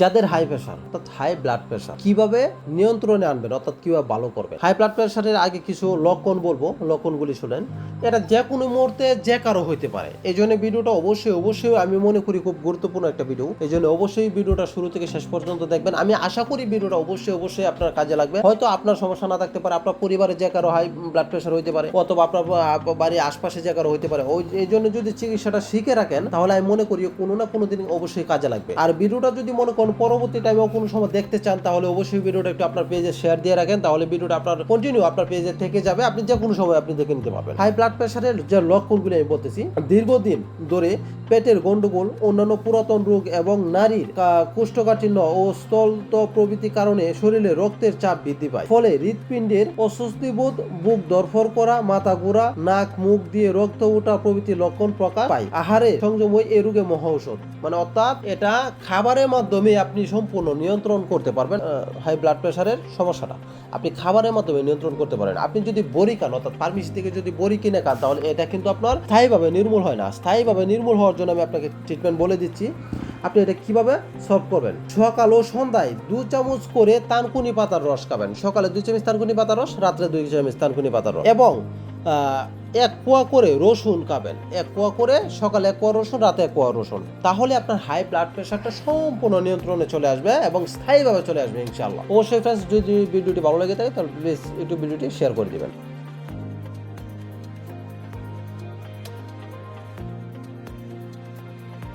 যাদের high pressure অর্থাৎ high blood pressure কীভাবে নিয়ন্ত্রণে আনবেন, অর্থাৎ কীভাবে ভালো করবেন? হাই ব্লাড প্রেশারের আগে কিছু লক্ষণ বলব, লক্ষণগুলি শুনেন। এটা যে কোনো মুহূর্তে যে কারও হইতে পারে। এই জন্য ভিডিওটা অবশ্যই অবশ্যই আমি মনে করি খুব গুরুত্বপূর্ণ একটা ভিডিও এই জন্য অবশ্যই ভিডিওটা শুরু থেকে শেষ পর্যন্ত দেখবেন। আমি আশা করি ভিডিওটা অবশ্যই অবশ্যই আপনার কাজে লাগবে। হয়তো আপনার সমস্যা না থাকতে পারে, আপনার পরিবারে যে কারও হাই ব্লাড প্রেশার হইতে পারে, অথবা আপনার বাড়ির আশপাশে যে কারও হইতে পারে। ওই, এই জন্য যদি চিকিৎসাটা শিখে রাখেন, তাহলে আমি মনে করি কোনো না কোনো দিন অবশ্যই কাজে লাগবে। আর ভিডিওটা যদি মনে করেন পরবর্তী টাইমে কোনো সময় দেখতে চান, তাহলে অবশ্যই ভিডিওটা একটু আপনার পেজে শেয়ার দিয়ে রাখেন। তাহলে ভিডিওটা আপনার কন্টিনিউ আপনার পেজে থেকে যাবে। আপনি যে কোনো সময় আপনি দেখে নিতে পারবেন। হাই ব্লাড প্রেশারের যে লক্ষণগুলি আমি বলতেছি, দীর্ঘদিন ধরে পেটের গন্ডগোল, অন্যান্য পুরাতন রোগ এবং নারীর কোষ্ঠকাঠিন্য ও স্থলত প্রভৃতি কারণে শরীরে রক্তের চাপ বৃদ্ধি পায়। ফলে হৃৎপিণ্ডের অস্বস্তিবোধ, বুক দরফর করা, মাথা ঘোরা, নাক, মুখ দিয়ে রক্ত ওঠা প্রভৃতি লক্ষণ প্রকাশ পায়। আহারে সংযম এই রোগে মহা ঔষধ। মানে অর্থাৎ এটা খাবারের মাধ্যমে আপনি সম্পূর্ণ নিয়ন্ত্রণ করতে পারবেন হাই ব্লাড প্রেশারের সমস্যাটা। আপনি খাবারের মাধ্যমে নিয়ন্ত্রণ করতে পারেন। আপনি যদি বড়ি খান, অর্থাৎ ফার্মেসি থেকে যদি বড়ি কিনে খান, তাহলে এটা কিন্তু আপনার স্থায়ীভাবে নির্মূল হয় না। স্থায়ীভাবে নির্মূল হওয়ার জন্য আমি আপনাকে ট্রিটমেন্ট বলে দিচ্ছি। আপনি এটা কীভাবে সলভ করবেন? সকাল ও সন্ধ্যায় দু চামচ করে তানকুনি পাতার রস খাবেন। সকালে দুই চামচ তানকুনি পাতার রস, রাত্রে দুই চামচ তানকুনি পাতার রস। এবং এক কোয়া করে রসুন খাবেন। এক কোয়া করে সকালে এক কোয়া রসুন, রাতে এক কোয়া রসুন। তাহলে আপনার হাই ব্লাড প্রেশারটা সম্পূর্ণ নিয়ন্ত্রণে চলে আসবে এবং স্থায়ীভাবে চলে আসবে, ইনশাআল্লাহ। অবশ্যই ফ্রেন্ডস যদি ভিডিওটি ভালো লেগে থাকে, তাহলে প্লিজ ইউটিউব ভিডিওটি শেয়ার করে দিবেন।